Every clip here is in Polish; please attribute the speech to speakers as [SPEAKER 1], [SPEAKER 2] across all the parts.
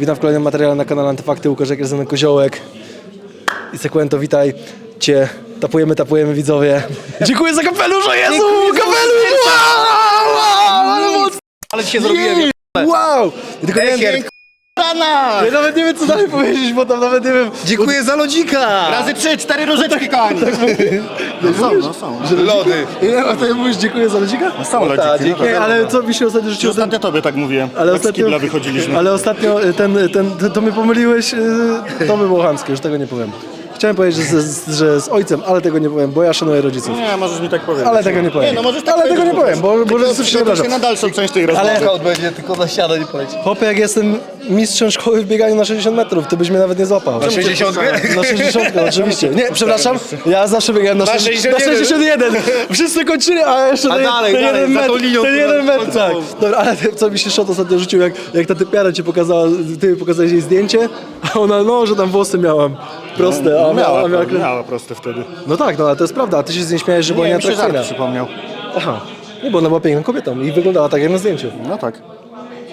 [SPEAKER 1] Witam w kolejnym materiale na kanale Antyfakty. Łukasz Jakier, Koziołek i Sekwento, witaj Cię. Tapujemy, tapujemy widzowie. Dziękuję za kapelusz, o Jezu! Kapelusz! Wow! Ale mocno!
[SPEAKER 2] Ale ci się zrobiłem.
[SPEAKER 1] Wow! I tylko nie wiem,
[SPEAKER 2] Rana!
[SPEAKER 1] ja nawet nie wiem co dalej powiedzieć, bo tam nawet nie wiem...
[SPEAKER 2] Dziękuję za lodzika!
[SPEAKER 3] Razy trzy, cztery różyczki, kochani. No są, no są.
[SPEAKER 2] Lody.
[SPEAKER 1] Ile a to mówisz dziękuję za ludzika?
[SPEAKER 3] No są lodziki. no
[SPEAKER 1] Ej, ale co mi się ostatnio rzuciło?
[SPEAKER 3] Ostatnio tobie tak mówiłem,
[SPEAKER 1] ale
[SPEAKER 3] jak z
[SPEAKER 1] ostatnio,
[SPEAKER 3] kibla wychodziliśmy.
[SPEAKER 1] ale ostatnio y, ten, ten, ten, to mnie pomyliłeś, y, to by było chamskie, już tego nie powiem. Chciałem powiedzieć, że z, że z ojcem, ale tego nie powiem, bo ja szanuję rodziców.
[SPEAKER 3] Nie, możesz mi tak powiedzieć.
[SPEAKER 1] Ale tego nie powiem.
[SPEAKER 3] Nie, no możesz tak
[SPEAKER 1] Ale tego nie powiem, bo- bo rodziców się obrażą.
[SPEAKER 3] na dalszą część tej rozmowy.
[SPEAKER 1] Ale-
[SPEAKER 2] Knockout będzie tylko na ścianę nie poleci.
[SPEAKER 1] Chłopie, jak jestem mistrzem szkoły w bieganiu na 60 metrów, ty byś mnie nawet nie złapał.
[SPEAKER 2] Na 60?
[SPEAKER 1] Na 60, oczywiście. Nie, przepraszam, ja zawsze biegałem na,
[SPEAKER 2] Na
[SPEAKER 1] 60, na
[SPEAKER 2] 61.
[SPEAKER 1] 61. Wszyscy kończyli, a jeszcze
[SPEAKER 2] A
[SPEAKER 1] ten,
[SPEAKER 2] dalej,
[SPEAKER 1] ten
[SPEAKER 2] dalej,
[SPEAKER 1] jeden
[SPEAKER 2] za
[SPEAKER 1] metr,
[SPEAKER 2] tą linią,
[SPEAKER 1] ten jeden metr,
[SPEAKER 2] końcową.
[SPEAKER 1] tak. Dobra, ale ty- co mi się szot ostatnio rzucił, jak, jak ta typiara ci pokazała, ty pokazałeś jej zdjęcie, a ona, no, że tam włosy miałam proste, a
[SPEAKER 3] No,
[SPEAKER 1] miała,
[SPEAKER 3] miała,
[SPEAKER 1] a miała,
[SPEAKER 3] miała proste wtedy.
[SPEAKER 1] No tak, no ale to jest prawda, a ty się z niej śmiałeś, że była
[SPEAKER 3] Nie, mi się żart
[SPEAKER 1] nieatrakcyjna.
[SPEAKER 3] przypomniał.
[SPEAKER 1] Aha, nie, bo ona była piękną kobietą i wyglądała tak jak na zdjęciu.
[SPEAKER 3] No tak.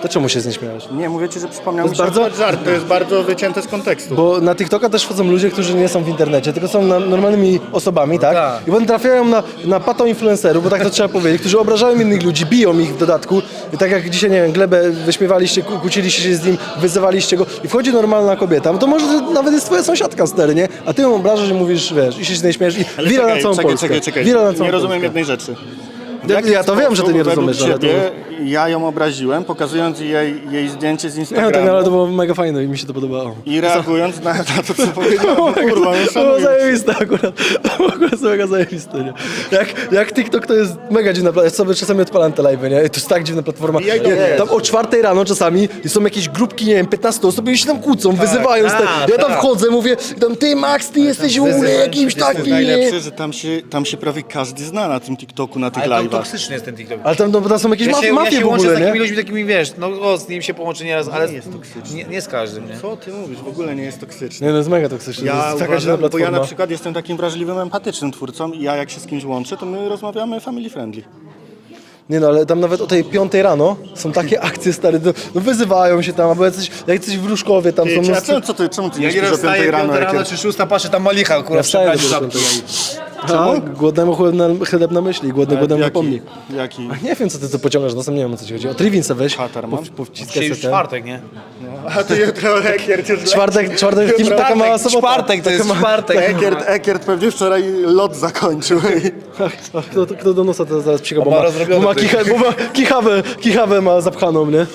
[SPEAKER 1] To czemu się z niej śmiałeś?
[SPEAKER 3] Nie, mówię ci, że przypomniał
[SPEAKER 1] To
[SPEAKER 3] mi
[SPEAKER 1] jest
[SPEAKER 3] się
[SPEAKER 1] bardzo-
[SPEAKER 3] żart. To jest bardzo wycięte z kontekstu.
[SPEAKER 1] Bo na TikToka też wchodzą ludzie, którzy nie są w internecie, tylko są na, normalnymi osobami, tak?
[SPEAKER 2] tak.
[SPEAKER 1] I potem trafiają na, na pato influencerów, bo tak to trzeba powiedzieć, którzy obrażają innych ludzi, biją ich w dodatku. I tak jak dzisiaj, nie wiem, Glebę wyśmiewaliście, kłó- kłóciliście się z nim, wyzywaliście go i wchodzi normalna kobieta, no to może nawet jest twoja sąsiadka stary, nie? A ty ją obrażasz i mówisz, wiesz, i się z niej śmiesz i wira na
[SPEAKER 3] czekaj,
[SPEAKER 1] całą
[SPEAKER 3] czekaj,
[SPEAKER 1] Polskę.
[SPEAKER 3] czekaj, czekaj.
[SPEAKER 1] Wira na całą
[SPEAKER 3] Nie rozumiem
[SPEAKER 1] Polskę.
[SPEAKER 3] jednej rzeczy.
[SPEAKER 1] Ja- ja to wiem, że ty nie rozumiesz, ale to-
[SPEAKER 3] ciebie ja ją obraziłem, pokazując jej, jej zdjęcie z
[SPEAKER 1] Nie,
[SPEAKER 3] Instagramu
[SPEAKER 1] tak, no, ale to było mega fajne i mi się to podobało.
[SPEAKER 3] i reagując na, na to, co powiedziałem.
[SPEAKER 1] To
[SPEAKER 3] Kurwa, no
[SPEAKER 1] było
[SPEAKER 3] szanuję.
[SPEAKER 1] zajebiste akurat. To było akurat mega zajebiste, nie? Jak, jak TikTok to jest mega dziwna platforma. Ja sobie czasami odpalam te live'y, nie? I to jest tak dziwna platforma.
[SPEAKER 3] Ja i to
[SPEAKER 1] Nie, tam o czwartej rano czasami są jakieś grupki, nie wiem, 15 osób i się tam kłócą, wyzywają.
[SPEAKER 2] tak,
[SPEAKER 1] stary. ja tam
[SPEAKER 2] tak.
[SPEAKER 1] wchodzę, mówię, tam ty Max, ty jesteś w ogóle jakimś
[SPEAKER 3] To jest
[SPEAKER 1] takim, nie?
[SPEAKER 3] najlepsze, że tam się, tam się prawie każdy zna na tym TikToku, na tych
[SPEAKER 2] to
[SPEAKER 3] live'ach.
[SPEAKER 2] Toksyczny jest ten TikTok.
[SPEAKER 1] Ale tam, no, tam są jakieś
[SPEAKER 2] Ja się, ja
[SPEAKER 1] mafie
[SPEAKER 2] się
[SPEAKER 1] w
[SPEAKER 2] łączę z
[SPEAKER 1] ogóle,
[SPEAKER 2] takimi
[SPEAKER 1] nie?
[SPEAKER 2] ludźmi, takimi wiesz, no o, z nim się połączy nieraz, ale nie, nie z każdym, nie?
[SPEAKER 3] Co ty mówisz? W ogóle nie jest toksyczny.
[SPEAKER 1] Nie, no jest mega toksyczne. to
[SPEAKER 3] Ja
[SPEAKER 1] jest taka
[SPEAKER 3] uważam, bo ja na przykład jestem takim wrażliwym, empatycznym twórcą i ja jak się z kimś łączę, to my rozmawiamy family friendly.
[SPEAKER 1] Nie no, ale tam nawet o tej piątej rano są takie akcje stare, no, no wyzywają się tam, albo jacyś, jak coś w Różkowie tam
[SPEAKER 3] Ty,
[SPEAKER 1] są. no,
[SPEAKER 3] a czemu, co ty, czemu ty
[SPEAKER 2] Ja
[SPEAKER 3] nie śpisz o 5 rano?
[SPEAKER 2] piąte
[SPEAKER 3] jak
[SPEAKER 2] rano
[SPEAKER 3] ja-
[SPEAKER 2] czy szósta, patrzę tam malicha,
[SPEAKER 1] Ja wstaję do
[SPEAKER 2] przebrać
[SPEAKER 1] piątej.
[SPEAKER 2] żabki.
[SPEAKER 1] A, głodnemu chleb na, chleb na myśli, głodny głodem
[SPEAKER 3] jaki,
[SPEAKER 1] napomni.
[SPEAKER 3] jaki?
[SPEAKER 1] Nie wiem, co ty tu pociągasz nosem, nie wiem, o co ci chodzi. O Triwin se weź, pow- powciskaj
[SPEAKER 2] Dzisiaj już czwartek, nie?
[SPEAKER 3] A ty jutro Ekiert już
[SPEAKER 1] Czwartek, czwartek, kim, taka mała sobota.
[SPEAKER 2] czwartek to jest
[SPEAKER 1] ma-
[SPEAKER 2] czwartek.
[SPEAKER 3] Ekiert, Ekiert pewnie wczoraj lot zakończył.
[SPEAKER 1] Ach, ach, kto, kto do nosa to zaraz przyjechał, bo
[SPEAKER 2] ma
[SPEAKER 1] bo ma, kicha, bo ma kichawę, kichawę ma zapchaną, nie?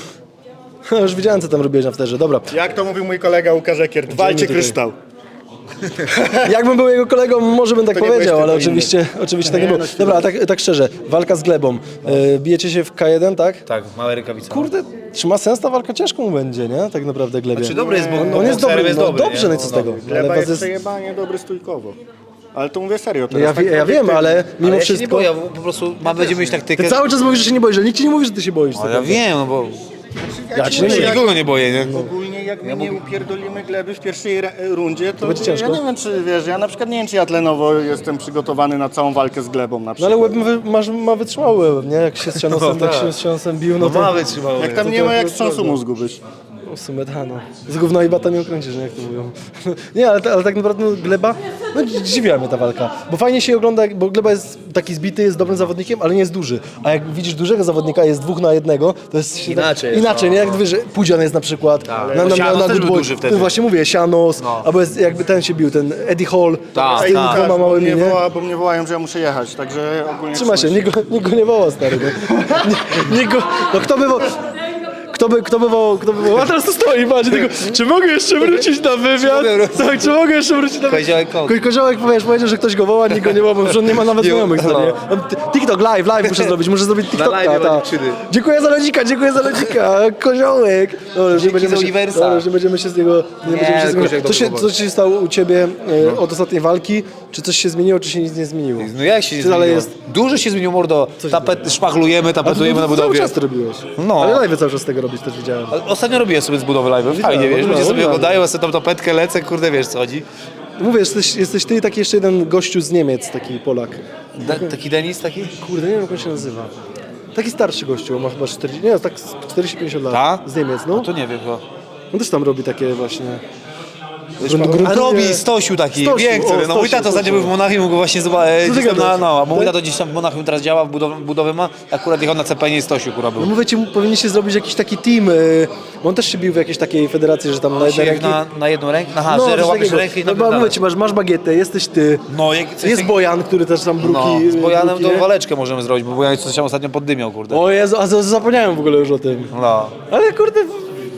[SPEAKER 1] Już widziałem, co tam robiłeś na wterze, dobra.
[SPEAKER 3] Jak to mówił mój kolega Łukasz Ekiert, walcie
[SPEAKER 1] tutaj.
[SPEAKER 3] kryształ.
[SPEAKER 1] Jakbym był jego kolegą, może bym tak
[SPEAKER 3] To nie
[SPEAKER 1] powiedział,
[SPEAKER 3] byłeś
[SPEAKER 1] ale
[SPEAKER 3] tylko
[SPEAKER 1] oczywiście, oczywiście tak nie
[SPEAKER 3] Nie,
[SPEAKER 1] było.
[SPEAKER 3] no,
[SPEAKER 1] Dobra, a tak, tak szczerze, walka z Glebą. E, bijecie się w K1, tak?
[SPEAKER 2] Tak, małe rękawice.
[SPEAKER 1] Kurde, czy ma sens ta walka? Ciężko mu będzie, nie? Tak naprawdę Glebie.
[SPEAKER 2] Czy dobry jest, bo
[SPEAKER 1] On, on jest dobry,
[SPEAKER 2] jest
[SPEAKER 1] no,
[SPEAKER 2] dobry,
[SPEAKER 1] dobrze,
[SPEAKER 2] nie?
[SPEAKER 1] no i co z tego?
[SPEAKER 3] Gleba
[SPEAKER 1] was
[SPEAKER 3] jest przejebanie dobry stójkowo. Ale to mówię serio
[SPEAKER 1] No
[SPEAKER 3] teraz.
[SPEAKER 1] ja,
[SPEAKER 3] tak
[SPEAKER 1] wie- ja wiem,
[SPEAKER 3] obiektywnie.
[SPEAKER 1] ale mimo
[SPEAKER 2] Ale ja się nie
[SPEAKER 1] wszystko...
[SPEAKER 2] boję, bo po prostu ma, będziemy mieć taktykę.
[SPEAKER 1] Ty cały czas mówisz, że się nie boisz, że nikt ci nie mówi, że ty się boisz.
[SPEAKER 2] A ja wiem, no bo
[SPEAKER 1] Ja ci
[SPEAKER 2] ja się nikogo nie boję, nie?
[SPEAKER 3] Ogólnie jak my nie upierdolimy gleby w pierwszej rundzie, to,
[SPEAKER 1] będzie ciężko.
[SPEAKER 3] ja nie wiem czy wiesz, ja na przykład nie wiem czy ja tlenowo jestem przygotowany na całą walkę z glebą na
[SPEAKER 1] No
[SPEAKER 3] przykład.
[SPEAKER 1] ale łeb ma, wy- masz, ma wytrzymały łeb, nie? Jak się z cianosem,
[SPEAKER 2] No
[SPEAKER 1] jak
[SPEAKER 2] tak.
[SPEAKER 1] się z cianosem bił, no
[SPEAKER 2] No
[SPEAKER 1] to...
[SPEAKER 2] ma wytrzymało.
[SPEAKER 3] Jak tam
[SPEAKER 1] to
[SPEAKER 3] nie
[SPEAKER 1] to
[SPEAKER 3] ma jak wstrząsu mózgu być.
[SPEAKER 1] No, w sumie da, no. Z gówna i bata nie ukręcisz, nie? Jak to mówią. Nie, ale, ale tak naprawdę no, Gleba, no dzi- dziwiła mnie ta walka. Bo fajnie się ogląda, bo Gleba jest taki zbity, jest dobrym zawodnikiem, ale nie jest duży. A jak widzisz dużego zawodnika, jest dwóch na jednego, to jest... się
[SPEAKER 2] Inaczej
[SPEAKER 1] Tak,
[SPEAKER 2] jest,
[SPEAKER 1] inaczej, nie? Jak wiesz, że Pudzian jest na przykład,
[SPEAKER 2] Tak.
[SPEAKER 1] na, na,
[SPEAKER 2] Sianos
[SPEAKER 1] na,
[SPEAKER 2] też
[SPEAKER 1] Good
[SPEAKER 2] był duży wtedy.
[SPEAKER 1] No właśnie mówię, Sianos,
[SPEAKER 2] No.
[SPEAKER 1] albo jest, jakby ten się bił, ten Eddie Hall
[SPEAKER 2] Tak,
[SPEAKER 1] z tymi
[SPEAKER 2] tak.
[SPEAKER 1] dwoma
[SPEAKER 3] bo mnie,
[SPEAKER 1] nie?
[SPEAKER 3] woła, bo mnie wołają, że ja muszę jechać, także ogólnie
[SPEAKER 1] Trzyma się, nikt go, nikt go nie woła, stary. No. Nie, nikt go, no kto by wołał... Kto by, kto by wołał, kto by wołał, a teraz to stoi, patrz, tylko, czy mogę jeszcze wrócić na wywiad?
[SPEAKER 2] mogę wrócić?
[SPEAKER 1] Tak, czy mogę jeszcze wrócić na wywiad?
[SPEAKER 2] Koziołek.
[SPEAKER 1] Ko- Koziołek powiesz, powiedział, że ktoś go woła, nikt go nie woła, bo on nie ma nawet znajomych,
[SPEAKER 2] no.
[SPEAKER 1] stary. On t- TikTok, live, live muszę zrobić, muszę zrobić TikToka,
[SPEAKER 2] live ma
[SPEAKER 1] ta.
[SPEAKER 2] dziewczyny.
[SPEAKER 1] Dziękuję za lodzika, dziękuję za lodzika, Koziołek. Dobra, nie
[SPEAKER 2] Dzięki
[SPEAKER 1] będziemy
[SPEAKER 2] za
[SPEAKER 1] się,
[SPEAKER 2] Uniwersa.
[SPEAKER 1] dobra, już nie będziemy się z niego, nie, będziemy się z niego.
[SPEAKER 2] Koziołek
[SPEAKER 1] Co się,
[SPEAKER 2] dobry
[SPEAKER 1] co się stało u ciebie e, od ostatniej walki? Czy coś się zmieniło, czy się nic nie zmieniło?
[SPEAKER 2] No jak się
[SPEAKER 1] Czy
[SPEAKER 2] zmieniło?
[SPEAKER 1] jest
[SPEAKER 2] Dużo się zmieniło, mordo. Tapet, szpachlujemy, tapetujemy na
[SPEAKER 1] Cały
[SPEAKER 2] budowie.
[SPEAKER 1] czas to robiłeś.
[SPEAKER 2] No.
[SPEAKER 1] Ale live cały czas z tego robisz, też widziałem.
[SPEAKER 2] Ostatnio robiłem sobie z budowy live, fajnie, wiesz, ludzie
[SPEAKER 1] oglądałem,
[SPEAKER 2] sobie oglądają, ja sobie tam tapetkę lecę, kurde, wiesz co chodzi.
[SPEAKER 1] Mówię, jesteś, jesteś ty i taki jeszcze jeden gościu z Niemiec, taki Polak.
[SPEAKER 2] De, taki Denis taki?
[SPEAKER 1] Kurde, nie wiem jak on się nazywa. Taki starszy gościu, on ma chyba 40, nie, tak z 40-50 lat.
[SPEAKER 2] Ta?
[SPEAKER 1] Z Niemiec, no.
[SPEAKER 2] To nie wiem, chyba.
[SPEAKER 1] On też tam robi takie właśnie... Gruntuje-
[SPEAKER 2] robi Stosiu taki,
[SPEAKER 1] Stosiu,
[SPEAKER 2] który. No mój tato ostatnio był w. Monachium, go właśnie zobaczył, na, no, bo mój
[SPEAKER 1] Tak?
[SPEAKER 2] tato gdzieś tam w Monachium teraz działa, budowy, budowy ma, akurat jechał na CPN i Stosiu, kurwa, był.
[SPEAKER 1] No mówię ci, powinniście zrobić jakiś taki team, y, bo on też się bił w jakiejś takiej federacji, że tam na jednej
[SPEAKER 2] Się
[SPEAKER 1] ręki...
[SPEAKER 2] na, na jedną rękę, aha,
[SPEAKER 1] No,
[SPEAKER 2] że łapiesz rękę i
[SPEAKER 1] no, bo mówię ci, masz, masz bagietę, jesteś ty,
[SPEAKER 2] No, jak,
[SPEAKER 1] jest
[SPEAKER 2] tak-
[SPEAKER 1] Bojan, który też tam bruki...
[SPEAKER 2] No, z Bojanem
[SPEAKER 1] bruki,
[SPEAKER 2] to waleczkę możemy zrobić, bo Bojan coś tam ostatnio poddymiał, kurde.
[SPEAKER 1] O Jezu, a za- zapomniałem w ogóle już o tym.
[SPEAKER 2] No.
[SPEAKER 1] Ale kurde...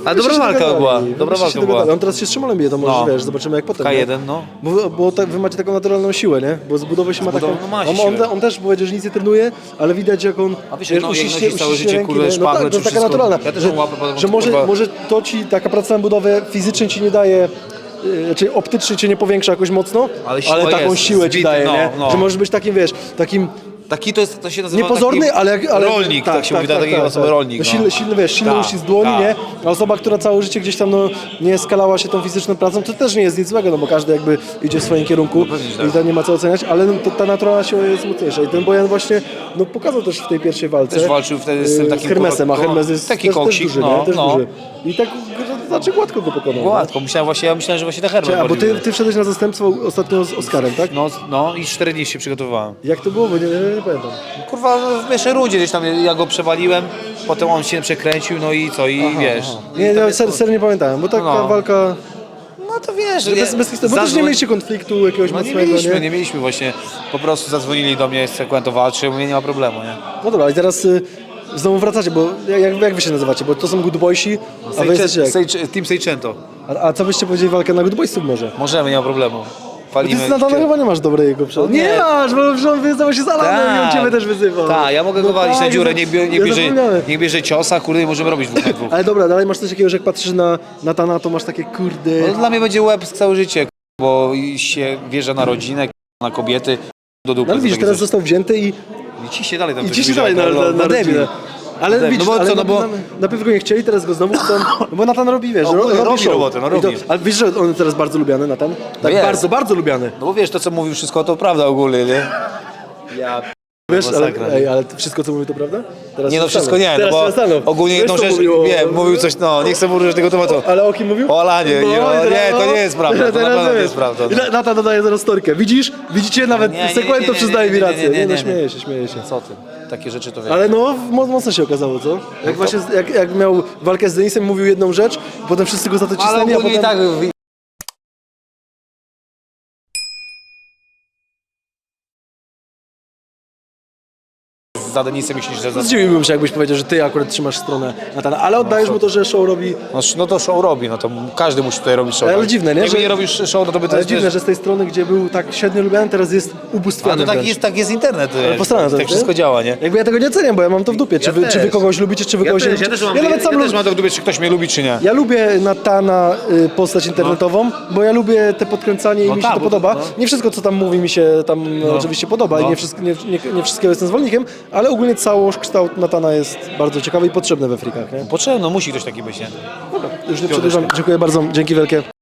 [SPEAKER 2] A dobra walka była, dobra walka była.
[SPEAKER 1] On teraz się z Szymolem bije, to może
[SPEAKER 2] No.
[SPEAKER 1] wiesz, zobaczymy jak potem. nie?
[SPEAKER 2] K1, no.
[SPEAKER 1] Bo, bo ta, wy macie taką naturalną siłę, nie? Bo z budowy się ma taką...
[SPEAKER 2] no ma
[SPEAKER 1] on, on, on też powiedział, że nic nie trenuje, ale widać jak on...
[SPEAKER 2] A wiesz, jak no, jak
[SPEAKER 1] uściśnie-
[SPEAKER 2] nosisz całe
[SPEAKER 1] uściśnie
[SPEAKER 2] życie, kurde,
[SPEAKER 1] nie? No tak, to
[SPEAKER 2] czy
[SPEAKER 1] jest taka
[SPEAKER 2] wszystko.
[SPEAKER 1] naturalna.
[SPEAKER 2] Ja też mam łapę,
[SPEAKER 1] że może,
[SPEAKER 2] kurwa-
[SPEAKER 1] może to ci, taka praca na budowę fizycznie ci nie daje... y, Znaczy optycznie cię nie powiększa jakoś mocno,
[SPEAKER 2] Ale siła
[SPEAKER 1] taką
[SPEAKER 2] jest,
[SPEAKER 1] siłę ci
[SPEAKER 2] zbity,
[SPEAKER 1] daje,
[SPEAKER 2] no,
[SPEAKER 1] nie?
[SPEAKER 2] no.
[SPEAKER 1] Że możesz być takim, wiesz, takim
[SPEAKER 2] Taki to jest, to się nazywa
[SPEAKER 1] Niepozorny,
[SPEAKER 2] taki
[SPEAKER 1] ale, jak- ale...
[SPEAKER 2] rolnik, tak, się mówi, tak, takiej osoby rolnik.
[SPEAKER 1] No
[SPEAKER 2] No.
[SPEAKER 1] silny, silny, wiesz, silny
[SPEAKER 2] Tak,
[SPEAKER 1] uścisk dłoni,
[SPEAKER 2] tak.
[SPEAKER 1] nie? A osoba, która całe życie gdzieś tam no, nie skalała się tą fizyczną pracą, to też nie jest nic złego, no bo każdy jakby idzie w swoim kierunku
[SPEAKER 2] pewnie, że tak.
[SPEAKER 1] i to nie ma co oceniać, ale no, to, ta naturalna siła jest mocniejsza. I ten Bojan właśnie no, pokazał też w tej pierwszej walce.
[SPEAKER 2] Też walczył wtedy z tym
[SPEAKER 1] y,
[SPEAKER 2] takim
[SPEAKER 1] Hermesem, a Hermes jest
[SPEAKER 2] taki
[SPEAKER 1] też, też
[SPEAKER 2] koksik,
[SPEAKER 1] duży,
[SPEAKER 2] no,
[SPEAKER 1] nie? Też
[SPEAKER 2] no.
[SPEAKER 1] duży. I tak znaczy gładko go pokonał.
[SPEAKER 2] Gładko, myślałem właśnie, ja myślałem, że właśnie herba.
[SPEAKER 1] Czekaj, A bo ty, ty wszedłeś na zastępstwo ostatnio z Oskarem, tak?
[SPEAKER 2] No, no i 4 dni się przygotowałem.
[SPEAKER 1] Jak to było? Bo nie, nie, nie pamiętam.
[SPEAKER 2] Kurwa, w pierwszej rundzie gdzieś tam ja go przewaliłem, potem on się przekręcił, no i co, i wiesz.
[SPEAKER 1] Nie,
[SPEAKER 2] I tam
[SPEAKER 1] ja ser, ser nie pamiętałem, bo taka
[SPEAKER 2] No.
[SPEAKER 1] walka...
[SPEAKER 2] No to wiesz,
[SPEAKER 1] Bez, bez historii, bo też nie
[SPEAKER 2] zadzwoń-
[SPEAKER 1] mieliście konfliktu jakiegoś
[SPEAKER 2] No nie
[SPEAKER 1] mocnego,
[SPEAKER 2] mieliśmy,
[SPEAKER 1] nie?
[SPEAKER 2] nie mieliśmy właśnie. Po prostu zadzwonili do mnie, z Sekwento walczy, mówię, nie ma problemu, nie?
[SPEAKER 1] No dobra, i teraz y, znowu wracacie, bo jak, jak wy się nazywacie? Bo to są Good Boysi, a wy jesteście jak?
[SPEAKER 2] Team Seicento.
[SPEAKER 1] A, a co byście powiedzieli walkę na Good Boysów może?
[SPEAKER 2] Możemy, nie ma problemu.
[SPEAKER 1] Ty
[SPEAKER 2] Falimy.
[SPEAKER 1] z Natana chyba nie masz dobrego.
[SPEAKER 2] No nie.
[SPEAKER 1] nie masz, bo on wyzywał się z Alanem i on ciebie też wyzywał.
[SPEAKER 2] Tak, ja mogę
[SPEAKER 1] No
[SPEAKER 2] go walić
[SPEAKER 1] tak,
[SPEAKER 2] na dziurę,
[SPEAKER 1] ja
[SPEAKER 2] niech, bie, niech,
[SPEAKER 1] ja
[SPEAKER 2] bierze,
[SPEAKER 1] zapomniałem.
[SPEAKER 2] niech bierze ciosa, kurde, i możemy robić dwóch na dwóch.
[SPEAKER 1] Ale dobra, dalej masz coś takiego, że jak patrzysz na Natana, to masz takie kurde...
[SPEAKER 2] No, dla mnie będzie łeb całe życie, bo się wierzę na rodzinę, na kobiety, do dupy.
[SPEAKER 1] No ale
[SPEAKER 2] za
[SPEAKER 1] widzisz, teraz został wzięty i,
[SPEAKER 2] I ci się dalej tam
[SPEAKER 1] i
[SPEAKER 2] coś
[SPEAKER 1] ci się dalej na, na, na,
[SPEAKER 2] debil.
[SPEAKER 1] rodzinę. Ale
[SPEAKER 2] No
[SPEAKER 1] widzisz,
[SPEAKER 2] bo
[SPEAKER 1] ale
[SPEAKER 2] co, no bo-
[SPEAKER 1] na, najpierw go nie chcieli, teraz go znowu chcą, no bo Natan robi, wiesz,
[SPEAKER 2] No,
[SPEAKER 1] ro,
[SPEAKER 2] robi
[SPEAKER 1] robi
[SPEAKER 2] robotę, no
[SPEAKER 1] I
[SPEAKER 2] robi.
[SPEAKER 1] Ale wiesz, że on teraz bardzo lubiany, Natan? Tak, bardzo, bardzo lubiany.
[SPEAKER 2] No bo wiesz, to co mówił wszystko, to prawda ogólnie, nie? Ja...
[SPEAKER 1] Wiesz, ale,
[SPEAKER 2] Masakra.
[SPEAKER 1] ej, ale wszystko co mówi to prawda? Teraz
[SPEAKER 2] Nie no wszystko nie, no
[SPEAKER 1] Teraz
[SPEAKER 2] bo ogólnie jedną rzecz,
[SPEAKER 1] mówił
[SPEAKER 2] wiem, mówił coś, no nie chcę mówić tego tematu.
[SPEAKER 1] Ale o kim mówił?
[SPEAKER 2] O Alanie,
[SPEAKER 1] No,
[SPEAKER 2] nie, o,
[SPEAKER 1] teraz-
[SPEAKER 2] nie, to nie jest prawda, to
[SPEAKER 1] teraz
[SPEAKER 2] nie jest prawda.
[SPEAKER 1] I na- Natan dodaje zaraz storkę. Widzisz? Widzicie? Nawet
[SPEAKER 2] Nie, nie, nie,
[SPEAKER 1] Sekwento
[SPEAKER 2] nie, nie,
[SPEAKER 1] przyznaje mi
[SPEAKER 2] nie, nie,
[SPEAKER 1] rację.
[SPEAKER 2] nie, nie,
[SPEAKER 1] Nie, no
[SPEAKER 2] nie.
[SPEAKER 1] śmieje się, śmieje się.
[SPEAKER 2] Co ty? Takie rzeczy to wiesz.
[SPEAKER 1] Ale no, mo- mocno się okazało, co? Jak właśnie, jak, jak miał walkę z Denisem, mówił jedną rzecz, potem wszyscy go za to
[SPEAKER 2] Ale
[SPEAKER 1] cisnęli, a
[SPEAKER 2] ogólnie
[SPEAKER 1] potem...
[SPEAKER 2] i tak... w- Za Denisem myślisz, że... Za...
[SPEAKER 1] Zdziwiłbym się, jakbyś powiedział, że ty akurat trzymasz stronę Natana, ale oddajesz mu to, że show robi...
[SPEAKER 2] No, no to show robi, no to każdy musi tutaj robić show.
[SPEAKER 1] Ale
[SPEAKER 2] tak?
[SPEAKER 1] dziwne, nie?
[SPEAKER 2] Jakby
[SPEAKER 1] Że-
[SPEAKER 2] nie robisz show, no to by to
[SPEAKER 1] Ale
[SPEAKER 2] jest...
[SPEAKER 1] dziwne, że z tej strony, gdzie był tak średnio lubiany, teraz jest
[SPEAKER 2] A
[SPEAKER 1] ubóstwiany
[SPEAKER 2] to tak
[SPEAKER 1] wręcz.
[SPEAKER 2] jest, tak jest internet, wiesz,
[SPEAKER 1] Posrane to
[SPEAKER 2] tak
[SPEAKER 1] jest,
[SPEAKER 2] wszystko
[SPEAKER 1] nie?
[SPEAKER 2] działa, nie?
[SPEAKER 1] Jakby ja tego nie ceniam, bo ja mam to w dupie, czy,
[SPEAKER 2] Ja
[SPEAKER 1] wy, czy wy
[SPEAKER 2] też.
[SPEAKER 1] kogoś lubicie, czy wy
[SPEAKER 2] Ja
[SPEAKER 1] kogoś
[SPEAKER 2] też,
[SPEAKER 1] nie
[SPEAKER 2] ja też mam,
[SPEAKER 1] ja
[SPEAKER 2] ja,
[SPEAKER 1] nawet
[SPEAKER 2] ja
[SPEAKER 1] sam
[SPEAKER 2] też
[SPEAKER 1] lu-
[SPEAKER 2] mam to w dupie, czy ktoś mnie lubi, czy nie.
[SPEAKER 1] Ja lubię Natana y, postać internetową, bo ja lubię te podkręcanie i
[SPEAKER 2] No
[SPEAKER 1] mi się
[SPEAKER 2] tak,
[SPEAKER 1] to
[SPEAKER 2] bo to-
[SPEAKER 1] podoba.
[SPEAKER 2] no.
[SPEAKER 1] Nie wszystko, co tam mówi, mi się tam no. oczywiście podoba i
[SPEAKER 2] No.
[SPEAKER 1] nie, wszystko, nie, nie, nie wszystkiego jestem zwolennikiem, ale ogólnie całość kształt Natana jest bardzo ciekawy i potrzebny we frikach. Nie?
[SPEAKER 2] Potrzebno, musi ktoś taki być, nie?
[SPEAKER 1] Już nie przedłużam. Dziękuję bardzo. Dzięki wielkie.